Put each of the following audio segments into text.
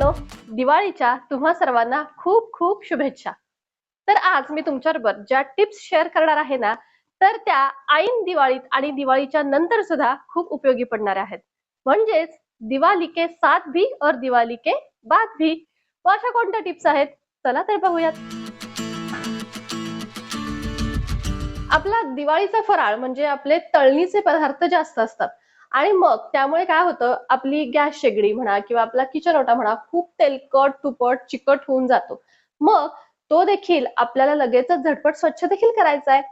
मित्रांनो दिवाळीच्या तुम्हा सर्वांना खूप खूप शुभेच्छा. तर आज मी तुमच्याबरोबर ज्या टिप्स शेअर करणार आहे ना तर त्या ऐन दिवाळीत आणि दिवाळीच्या नंतर सुद्धा खूप उपयोगी पडणाऱ्या आहेत. म्हणजेच दिवाळी के साथ भी और दिवाळी के बाद भी. व अशा कोणत्या टिप्स आहेत? चला तर बघूयात. आपला दिवाळीचा फराळ म्हणजे आपले तळणीचे पदार्थ जास्त असतात. आणि मग त्यामुळे काय होतं आपली गॅस शेगडी म्हणा किंवा आपला किचन ओटा म्हणा खूप तेलकट तुपट चिकट होऊन जातो. मग तो देखील आपल्याला लगेचच झटपट स्वच्छ देखील करायचा आहे.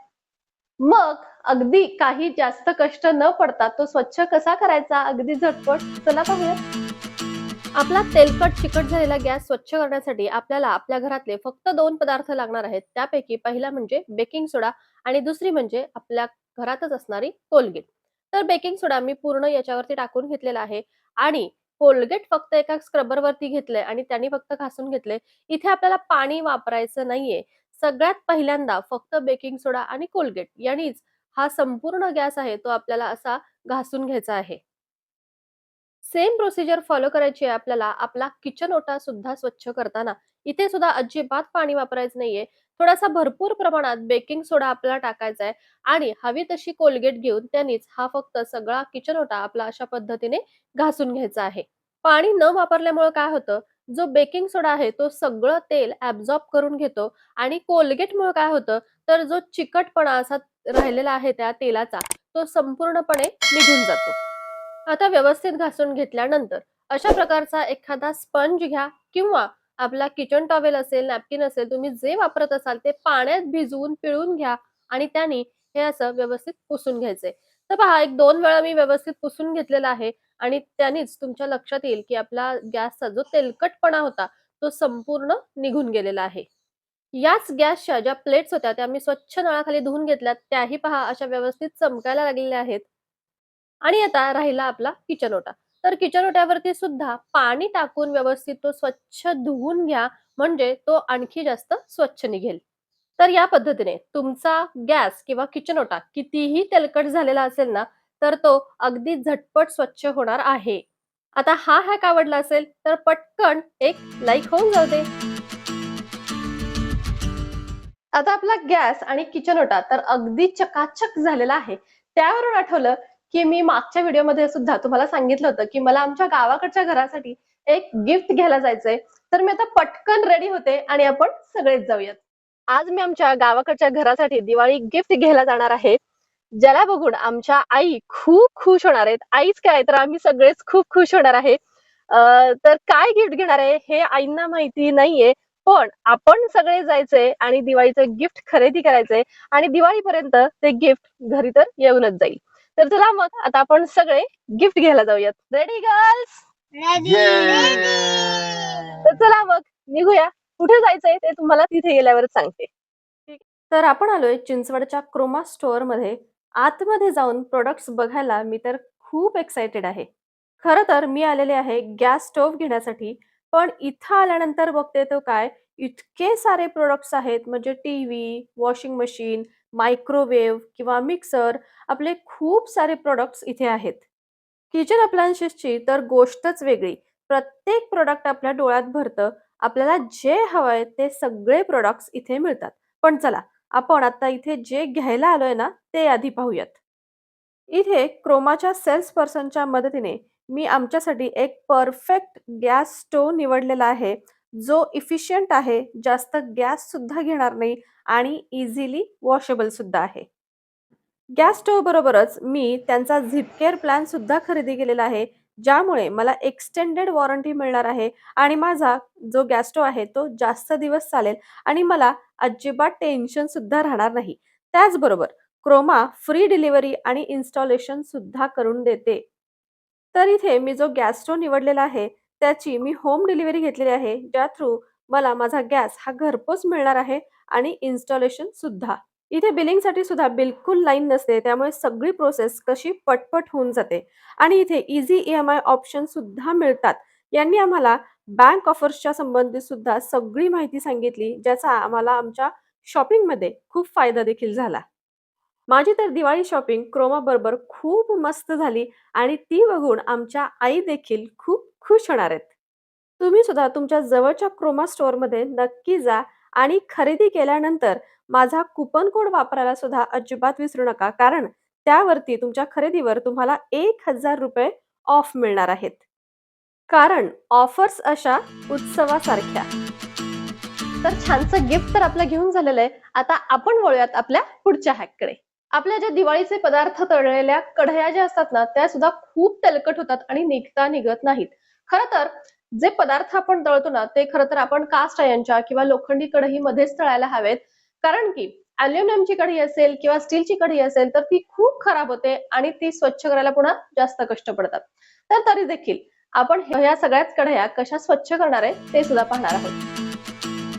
मग अगदी काही जास्त कष्ट न पडता तो स्वच्छ कसा करायचा? अगदी झटपट. चला पाहूया. आपला तेलकट चिकट झालेला गॅस स्वच्छ करण्यासाठी आपल्याला आपल्या घरातले फक्त दोन पदार्थ लागणार आहेत. त्यापैकी पहिला म्हणजे बेकिंग सोडा आणि दुसरी म्हणजे आपल्या घरातच असणारी कोलगेट. तर बेकिंग सोडा मी पूर्ण याच्यावरती टाकून घेतलेला आहे. आणि कोलगेट फक्त एका स्क्रबर वरती घेतलंय आणि त्यांनी फक्त घासून घेतले इथे आपल्याला पाणी वापरायचं नाहीये. सगळ्यात पहिल्यांदा फक्त बेकिंग सोडा आणि कोलगेट यांनीच हा संपूर्ण गॅस आहे तो आपल्याला असा घासून घ्यायचा आहे. सेम प्रोसिजर फॉलो करायची आहे आपल्याला. आपला किचन ओटा सुद्धा स्वच्छ करताना. इथे सुद्धा अजिबात पाणी वापरायचं नाहीये. थोडासा भरपूर प्रमाणात बेकिंग सोडा आपल्याला टाकायचा आहे. आणि हवी तशी कोलगेट घेऊन त्यांनीच हा फक्त सगळा किचन ओटा आपला अशा पद्धतीने घासून घ्यायचा आहे. पाणी न वापरल्यामुळे काय होतं? जो बेकिंग सोडा आहे तो सगळं तेल ऍब्झॉर्ब करून घेतो आणि कोलगेटमुळे काय होतं? तर जो चिकटपणा असा राहिलेला आहे त्या तेलाचा तो संपूर्णपणे निघून जातो. आता व्यवस्थित घासून घेतल्यानंतर अशा प्रकारचा एखादा स्पंज घ्या किंवा आपला किचन टॉवेल असेल नॅपकिन असेल तुम्ही जे वापरत असाल ते पाण्यात भिजवून पिळून घ्या आणि त्याने हे असं व्यवस्थित पुसून घ्यायचंय. तर पहा एक दोन वेळा मी व्यवस्थित पुसून घेतलेला आहे आणि त्यानेच तुमच्या लक्षात येईल की आपला गॅसचा जो तेलकटपणा होता तो संपूर्ण निघून गेलेला आहे. याच गॅसच्या ज्या प्लेट्स होत्या त्या मी स्वच्छ नळाखाली धुवून घेतल्या त्याही पहा अशा व्यवस्थित चमकायला लागलेल्या आहेत. आणि आता राहिला आपला किचन ओटा. तर किचन ओट्यावरती सुद्धा पाणी टाकून व्यवस्थित तो स्वच्छ धुवून घ्या म्हणजे तो आणखी जास्त स्वच्छ निघेल. तर या पद्धतीने तुमचा गॅस किंवा किचन ओटा कितीही तेलकट झालेला असेल ना तर तो अगदी झटपट स्वच्छ होणार आहे. आता हा हॅक आवडला असेल तर पटकन एक लाईक होऊन जाऊ दे. आता आपला गॅस आणि किचन ओटा तर अगदी चकाचक झालेला आहे. त्यावरून आठवलं की मी मागच्या व्हिडिओमध्ये सुद्धा तुम्हाला सांगितलं होतं की मला आमच्या गावाकडच्या घरासाठी एक गिफ्ट घ्यायला जायचंय. तर मी आता पटकन रेडी होते आणि आपण सगळेच जाऊयात. आज मी आमच्या गावाकडच्या घरासाठी दिवाळी गिफ्ट घ्यायला जाणार आहे. ज्याला बघून आमच्या आई खूप खुश होणार आहेत. आईच काय तर आम्ही सगळेच खूप खुश होणार आहे. तर काय गिफ्ट घेणार आहे हे आईंना माहिती नाहीये. पण आपण सगळे जायचंय आणि दिवाळीचं गिफ्ट खरेदी करायचंय आणि दिवाळीपर्यंत ते गिफ्ट घरी तर येऊनच जाईल. तर चला मग आता आपण सगळे गिफ्ट घ्यायला जाऊयात. रेडी गर्ल्स तर चला मग निघूया. कुठे जायचंय ते तुम्हाला तिथे गेल्यावरच सांगते. तर आपण आलोय चिंचवडच्या क्रोमा स्टोअरमध्ये आतमध्ये जाऊन प्रोडक्ट्स बघायला मी तर खूप एक्साइटेड आहे. खरं तर मी आलेले आहे गॅस स्टोव्ह घेण्यासाठी. पण इथं आल्यानंतर बघते तो काय इतके सारे प्रोडक्ट्स आहेत. म्हणजे T V washing machine microwave किंवा मिक्सर आपले खूप सारे प्रोडक्ट्स इथे आहेत. किचन अप्लायन्सेसची तर गोष्टच वेगळी. प्रत्येक प्रोडक्ट आपल्या डोळ्यात भरतं. आपल्याला जे हवंय ते सगळे प्रोडक्ट्स इथे मिळतात. पण चला आपण आता इथे जे घ्यायला आलोय ना ते आधी पाहूयात. इथे क्रोमाच्या सेल्स पर्सनच्या मदतीने मी आमच्यासाठी एक परफेक्ट गॅस स्टोव निवडलेला आहे. जो इफिशियंट आहे जास्त गॅस सुद्धा घेणार नाही आणि इझिली वॉशेबल सुद्धा आहे. गॅस स्टोव्ह बरोबरच मी त्यांचा झिपकेअर प्लॅन सुद्धा खरेदी केलेला आहे ज्यामुळे मला एक्सटेंडेड वॉरंटी मिळणार आहे आणि माझा जो गॅस स्टोव्ह आहे तो जास्त दिवस चालेल आणि मला अजिबात टेन्शन सुद्धा राहणार नाही. त्याचबरोबर क्रोमा फ्री डिलिव्हरी आणि इन्स्टॉलेशन सुद्धा करून देते. तर इथे मी जो गॅस स्टोव निवडलेला आहे त्याची मी होम डिलिव्हरी घेतलेली आहे. ज्या थ्रू मला माझा गॅस हा घरपोच मिळणार आहे आणि इन्स्टॉलेशन सुद्धा. इथे बिलिंगसाठी सुद्धा बिलकुल लाईन नसते. त्यामुळे सगळी प्रोसेस कशी पटपट होऊन जाते. आणि इथे easy E M I option सुद्धा मिळतात. यांनी आम्हाला बँक ऑफर्सच्या संबंधित सुद्धा सगळी माहिती सांगितली ज्याचा आम्हाला आमच्या शॉपिंगमध्ये खूप फायदा देखील झाला. माझी तर दिवाळी शॉपिंग क्रोमा बरोबर खूप मस्त झाली आणि ती बघून आमच्या आई देखील खूप खुश होणार आहेत. तुम्ही सुद्धा तुमच्या जवळच्या क्रोमा स्टोअरमध्ये नक्की जा आणि खरेदी केल्यानंतर माझा कुपन कोड वापरायला सुद्धा अजिबात विसरू नका कारण त्यावरती तुमच्या खरेदीवर तुम्हाला एक हजार रुपये ऑफ मिळणार आहेत. कारण ऑफर्स अशा उत्सवासारख्या. तर छानसं गिफ्ट तर आपलं घेऊन झालेलं आहे. आता आपण वळूयात आपल्या पुढच्या हॅककडे. आपल्या ज्या दिवाळीचे पदार्थ तळलेल्या कढया ज्या असतात ना त्या सुद्धा खूप तेलकट होतात आणि निघता निघत नाहीत. खर तर जे पदार्थ आपण तळतो ना ते खरं तर आपण कास्ट आयनच्या किंवा लोखंडी कढई मध्येच तळायला हवेत. कारण की अल्युमिनियमची कढई असेल किंवा स्टीलची कढई असेल तर ती खूप खराब होते आणि ती स्वच्छ करायला पुन्हा जास्त कष्ट पडतात. तर तरी देखील आपण ह्या सगळ्याच कढया कशा स्वच्छ करणार आहे ते सुद्धा पाहणार आहोत.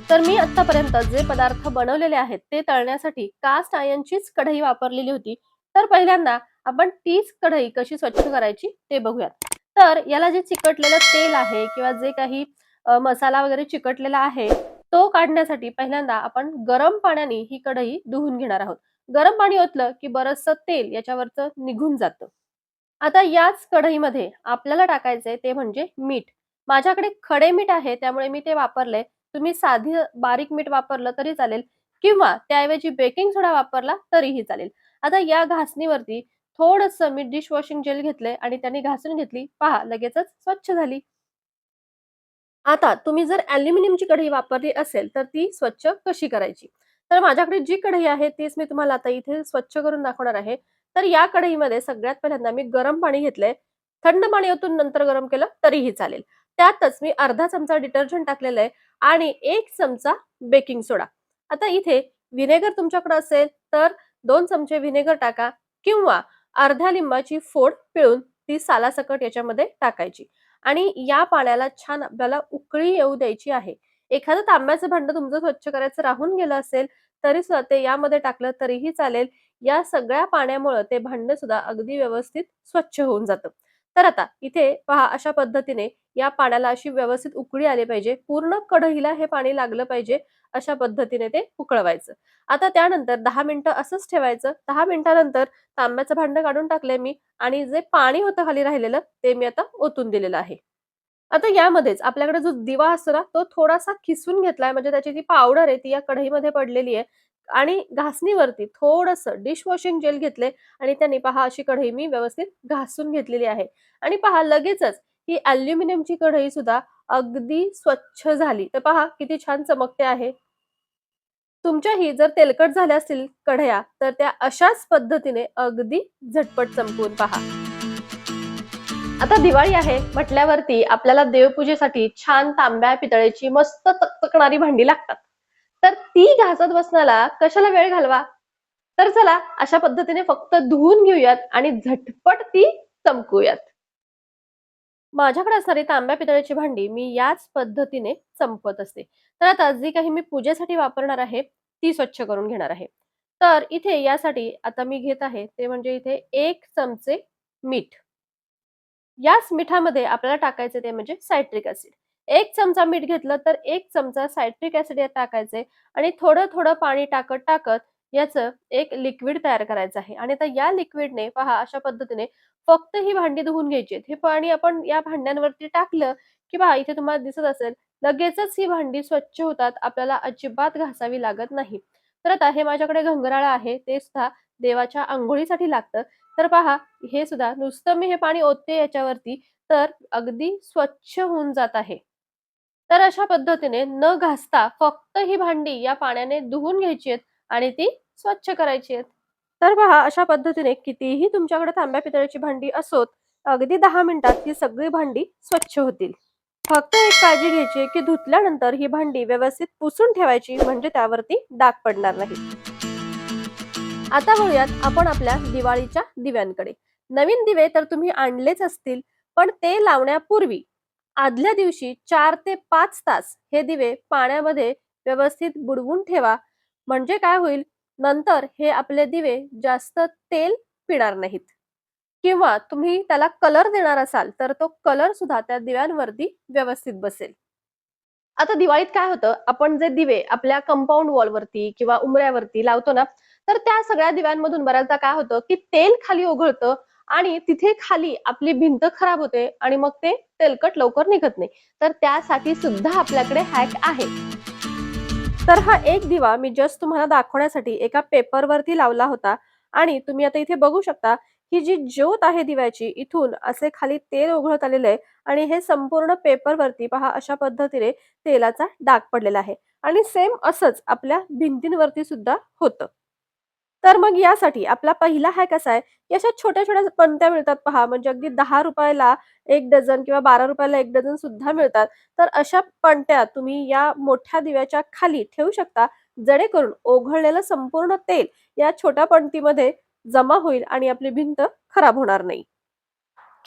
तर मी आतापर्यंत जे पदार्थ बनवलेले आहेत ते तळण्यासाठी कास्ट आयनचीच कढई वापरलेली होती. तर पहिल्यांदा आपण तीच कढई कशी स्वच्छ करायची ते बघूयात. तर याला जे चिकटलेलं तेल आहे किंवा जे काही मसाला वगैरे चिकटलेला आहे तो काढण्यासाठी पहिल्यांदा आपण गरम पाण्याने ही कढई धुवून घेणार आहोत. गरम पाणी ओतलं की बरचसं तेल याच्यावरचं निघून जातं. आता याच कढईमध्ये आपल्याला टाकायचंय ते म्हणजे मीठ. माझ्याकडे खडे मीठ आहे त्यामुळे मी ते वापरले तुम्ही साधी बारीक मीठ वापरलं तरी चालेल किंवा त्याऐवजी बेकिंग सोडा वापरला तरीही चालेल. आता या घासणीवरती थोडस मी डिश वॉशिंग जेल घेतलंय आणि त्याने घासून घेतली. पहा लगेचच स्वच्छ झाली. आता तुम्ही जर अल्युमिनियमची कढई वापरली असेल तर ती स्वच्छ कशी करायची? तर माझ्याकडे जी कढई आहे तीच मी तुम्हाला आता इथे स्वच्छ करून दाखवणार आहे. तर या कढईमध्ये सगळ्यात पहिल्यांदा मी गरम पाणी घेतलंय. थंड पाणी ओतून नंतर गरम केलं तरीही चालेल. त्यातच मी अर्धा चमचा डिटर्जंट टाकलेलं आहे आणि एक चमचा बेकिंग सोडा आता इथे व्हिनेगर तुमच्याकडे असेल तर दोन चमचे व्हिनेगर टाका किंवा अर्ध्या लिंबाची फोड पिळून ती सालासकट याच्यामध्ये टाकायची. आणि या पाण्याला छान आपल्याला उकळी येऊ द्यायची आहे. एखादं तांब्याचं भांड तुमचं स्वच्छ करायचं राहून गेलं असेल तरी सुद्धा ते यामध्ये टाकलं तरीही चालेल. या सगळ्या पाण्यामुळे ते भांड सुद्धा अगदी व्यवस्थित स्वच्छ होऊन जातं. तर आता इथे पहा अशा पद्धतीने या पाण्याला अशी व्यवस्थित उकळी आली पाहिजे. पूर्ण कढईला हे पाणी लागलं पाहिजे. अशा पद्धतीने ते उकळवायचं. आता त्यानंतर दहा मिनिटं असंच ठेवायचं. दहा मिनिटानंतर तांब्याचं भांडं काढून टाकलंय मी आणि जे पाणी होतं खाली राहिलेलं ते मी आता ओतून दिलेलं आहे. आता यामध्येच आपल्याकडे जो दिवा असतो ना तो थोडासा खिसून घेतलाय. म्हणजे त्याची जी पावडर आहे ती या कढईमध्ये पडलेली आहे. आणि घासणीवरती थोडस डिश वॉशिंग जेल घेतले आणि त्यांनी पहा अशी कढई मी व्यवस्थित घासून घेतलेली आहे. आणि पहा लगेचच ही अल्युमिनियमची कढई सुद्धा अगदी स्वच्छ झाली. तर पहा किती छान चमकते आहे. तुमच्याही जर तेलकट झाल्या असतील कढया तर त्या अशाच पद्धतीने अगदी झटपट चमकून पहा. आता दिवाळी आहे म्हटल्यावरती आपल्याला देवपूजेसाठी छान तांब्या पितळेची मस्त तकतकणारी भांडी लागतात. तर ती घासत बसण्याला कशाला वेळ घालवा? तर चला अशा पद्धतीने फक्त धुवून घेऊयात आणि झटपट ती चमकूयात. माझ्याकडे असणारी तांब्या पितळ्याची भांडी मी याच पद्धतीने संपत असते. तर आता जी काही मी पूजेसाठी वापरणार आहे ती स्वच्छ करून घेणार आहे. तर इथे यासाठी आता मी घेत आहे ते म्हणजे इथे एक चमचे मीठ. याच मिठामध्ये आपल्याला टाकायचे ते म्हणजे सायट्रिक ऍसिड एक चमचा मीठ घेतलं तर एक चमचा सायट्रिक ऍसिड यात टाकायचे आणि थोडं थोडं पाणी टाकत टाकत याचं एक लिक्विड तयार करायचं आहे. आणि आता या लिक्विडने पहा अशा पद्धतीने फक्त ही भांडी धुवून घ्यायची हे पाणी आपण या भांड्यांवरती टाकलं की पहा इथे तुम्हाला दिसत असेल लगेचच ही भांडी स्वच्छ होतात. आपल्याला अजिबात घासावी लागत नाही. तर आता हे माझ्याकडे घंगराळ आहे. ते सुद्धा देवाच्या आंघोळीसाठी लागतं. तर पहा हे सुद्धा नुसतं मी हे पाणी ओतते याच्यावरती तर अगदी स्वच्छ होऊन जात आहे. तर अशा पद्धतीने न घासता फक्त ही भांडी या पाण्याने धुवून घ्यायची आहेत. आणि ती स्वच्छ करायची आहेत. तर पहा अशा पद्धतीने कितीही तुमच्याकडे तांब्या पितळ्याची भांडी असोत अगदी दहा मिनिटात ही सगळी भांडी स्वच्छ होतील. फक्त एक काळजी घ्यायची की धुतल्यानंतर ही भांडी व्यवस्थित पुसून ठेवायची म्हणजे त्यावरती डाग पडणार नाही. आता वळूयात आपण आपल्या दिवाळीच्या दिव्यांकडे. नवीन दिवे तर तुम्ही आणलेच असतील पण ते लावण्यापूर्वी आदल्या दिवशी चार ते पाच तास हे दिवे पाण्यामध्ये व्यवस्थित बुडवून ठेवा म्हणजे काय होईल? नंतर हे आपले दिवे जास्त तेल पिणार नाहीत. किंवा तुम्ही त्याला कलर देणार असाल तर तो कलर सुद्धा त्या दिव्यांवरती व्यवस्थित बसेल. आता दिवाळीत काय होतं? आपण जे दिवे आपल्या कंपाऊंड वॉलवरती किंवा उमऱ्यावरती लावतो ना तर त्या सगळ्या दिव्यांमधून बऱ्याचदा काय होतं की तेल खाली ओघळतं आणि तिथे खाली आपली भिंत खराब होते आणि मग ते तेलकट लवकर निघत नाही. तर त्यासाठी सुद्धा आपल्याकडे हॅक आहे. तर हा एक दिवा मी जस्ट तुम्हाला दाखवण्यासाठी एका पेपरवरती लावला होता. आणि तुम्ही आता इथे बघू शकता ही जी ज्योत आहे दिव्याची इथून असे खाली तेल ओघळत आलेलं आहे. आणि हे संपूर्ण पेपरवरती पहा अशा पद्धतीने तेलाचा डाग पडलेला आहे. आणि सेम असंच आपल्या भिंतींवरती सुद्धा होतं. तर मग यासाठी आपला पहिला हॅक असा आहे की अशा छोट्या छोट्या पणत्या मिळतात पहा. म्हणजे अगदी दहा रुपयाला एक डझन किंवा बारा रुपयाला एक डझन सुद्धा मिळतात. तर अशा पणत्या तुम्ही या मोठ्या दिव्याच्या खाली ठेवू शकता. जेणेकरून ओघळलेलं संपूर्ण तेल या छोट्या पणतीमध्ये जमा होईल आणि आपली भिंत खराब होणार नाही.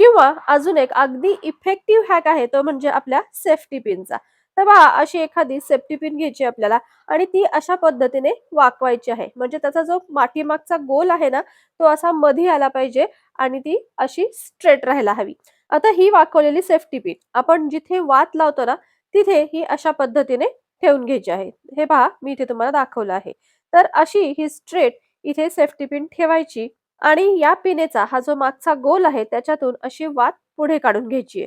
किंवा अजून एक अगदी इफेक्टिव्ह हॅक आहे तो म्हणजे आपल्या सेफ्टी पिनचा तर पहा अशी एखादी सेफ्टी पिन घ्यायची आपल्याला आणि ती अशा पद्धतीने वाकवायची आहे. म्हणजे त्याचा जो पाठीमागचा गोल आहे ना तो असा मध्ये आला पाहिजे आणि ती अशी स्ट्रेट राहायला हवी. आता ही वाकवलेली सेफ्टी पिन आपण जिथे वात लावतो ना तिथे ही अशा पद्धतीने ठेवून घ्यायची आहे. हे पहा मी इथे तुम्हाला दाखवलं आहे. तर अशी ही स्ट्रेट इथे सेफ्टी पिन ठेवायची आणि या पिनेचा हा जो मागचा गोल आहे त्याच्यातून अशी वात पुढे काढून घ्यायची आहे.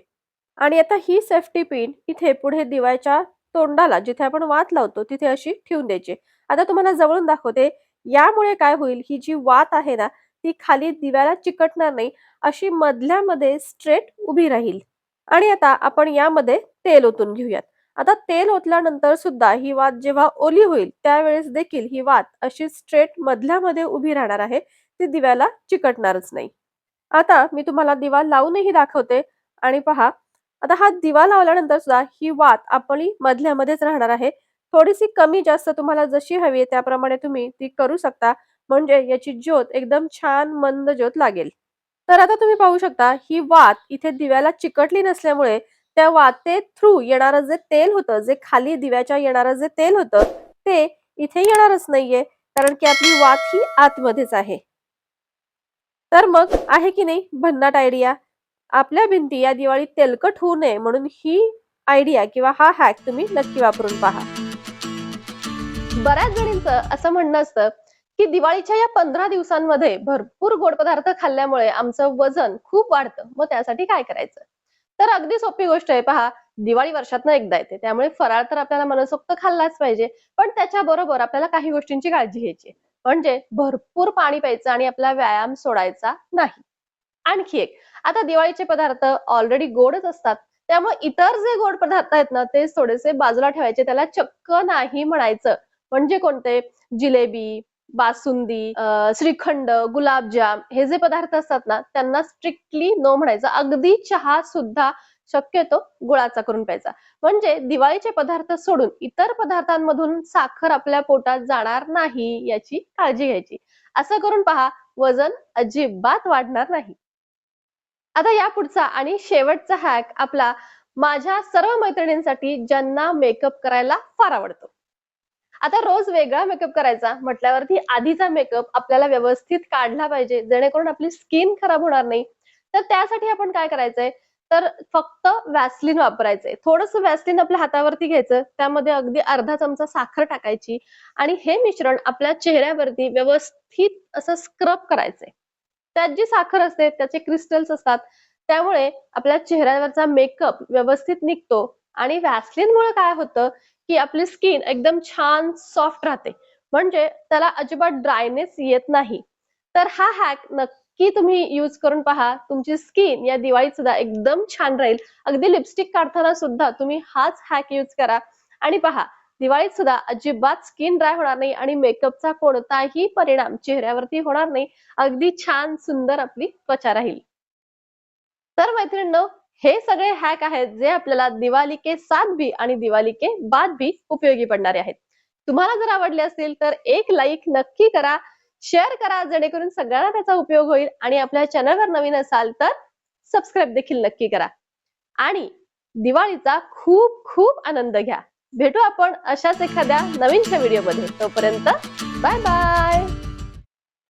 आणि आता ही सेफ्टी पिन इथे पुढे दिवायच्या तोंडाला जिथे आपण वात लावतो तिथे अशी ठेवून द्यायची. आता तुम्हाला जवळून दाखवते यामुळे काय होईल ही जी वात आहे ना ती खाली दिव्याला चिकटणार नाही अशी मधल्यामध्ये स्ट्रेट उभी राहील. आणि आता आपण यामध्ये तेल ओतून घेऊयात. आता तेल ओतल्यानंतर सुद्धा ही वात जेव्हा ओली होईल त्यावेळेस देखील ही वात अशी स्ट्रेट मधल्यामध्ये उभी राहणार आहे ती दिव्याला चिकटणारच नाही. आता मी तुम्हाला दिवा लावूनही दाखवते. आणि पहा आता हा दिवा लावल्यानंतर सुद्धा ही वात आपली मधल्यामध्येच राहणार आहे. थोडीशी कमी जास्त तुम्हाला जशी हवी आहे त्याप्रमाणे तुम्ही ती करू शकता. म्हणजे याची ज्योत एकदम छान मंद ज्योत लागेल. तर आता तुम्ही पाहू शकता ही वात इथे दिव्याला चिकटली नसल्यामुळे त्या वाते थ्रू येणारं जे तेल होतं जे खाली दिव्याच्या येणारं जे तेल होतं ते इथे येणारच नाहीये. कारण की आपली वात ही आतमध्येच आहे. तर मग आहे की नाही? भन्नाट आयडिया आपल्या भिंती या दिवाळीत तेलकट होऊ नये म्हणून ही आयडिया किंवा हा हॅक तुम्ही नक्की वापरून पहा. बऱ्याच जणींचं असं म्हणणं असतं की दिवाळीच्या या पंधरा दिवसांमध्ये भरपूर गोड पदार्थ खाल्ल्यामुळे आमचं वजन खूप वाढतं. मग त्यासाठी काय करायचं? तर अगदी सोपी गोष्ट आहे. पहा दिवाळी वर्षातनं एकदा येते. त्यामुळे फराळ तर आपल्याला मनसोक्त खाल्लाच पाहिजे. पण त्याच्याबरोबर आपल्याला काही गोष्टींची काळजी घ्यायची म्हणजे भरपूर पाणी प्यायचं आणि आपला व्यायाम सोडायचा नाही. आणखी एक आता दिवाळीचे पदार्थ ऑलरेडी गोडच असतात. त्यामुळे इतर जे गोड पदार्थ आहेत ना ते थोडेसे बाजूला ठेवायचे त्याला चक्क नाही म्हणायचं. म्हणजे कोणते? जिलेबी बासुंदी श्रीखंड गुलाबजाम हे जे पदार्थ असतात ना त्यांना स्ट्रिक्टली नो म्हणायचं. अगदी चहा सुद्धा शक्यतो गुळाचा करून प्यायचा. म्हणजे दिवाळीचे पदार्थ सोडून इतर पदार्थांमधून साखर आपल्या पोटात जाणार नाही याची काळजी घ्यायची. असं करून पहा वजन अजिबात वाढणार नाही. आता या पुढचा आणि शेवटचा हॅक आपला माझ्या सर्व मैत्रिणींसाठी ज्यांना मेकअप करायला फार आवडतो. आता रोज वेगळा मेकअप करायचा म्हटल्यावरती आधीचा मेकअप आपल्याला व्यवस्थित काढला पाहिजे जेणेकरून आपली स्किन खराब होणार नाही. तर त्यासाठी आपण काय करायचंय? तर फक्त वॅसलिन वापरायचंय. थोडस वॅसलिन आपल्या हातावरती घ्यायचं त्यामध्ये अगदी अर्धा चमचा साखर टाकायची आणि हे मिश्रण आपल्या चेहऱ्यावरती व्यवस्थित असं स्क्रब करायचंय. त्यात जी साखर असते त्याचे क्रिस्टल्स असतात त्यामुळे आपल्या चेहऱ्यावरचा मेकअप व्यवस्थित निघतो. आणि वॅसलिन मुळे काय होतं की आपली स्किन एकदम छान सॉफ्ट राहते. म्हणजे त्याला अजिबात ड्रायनेस येत नाही. तर हा हॅक नक्की तुम्ही युज करून पहा. तुमची स्किन या दिवाळीत सुद्धा एकदम छान राहील. अगदी लिपस्टिक काढताना सुद्धा तुम्ही हाच हॅक युज करा. आणि पहा दिवाळीत सुद्धा अजिबात स्किन ड्राय होणार नाही आणि मेकअपचा कोणताही परिणाम चेहऱ्यावरती होणार नाही. अगदी छान सुंदर आपली त्वचा राहील. तर मैत्रिणींनो हे सगळे हॅक आहेत जे आपल्याला दिवाळी के सात भी आणि दिवाळी के बाद भी उपयोगी पडणारे आहेत. तुम्हाला जर आवडले असतील तर एक लाईक नक्की करा शेअर करा जेणेकरून सगळ्यांना त्याचा उपयोग होईल आणि आपल्या चॅनलवर नवीन असाल तर सबस्क्राईब देखील नक्की करा. आणि दिवाळीचा खूप खूप आनंद घ्या. भेटू आपण अशाच एखाद्या नवीनच्या व्हिडिओमध्ये तोपर्यंत बाय बाय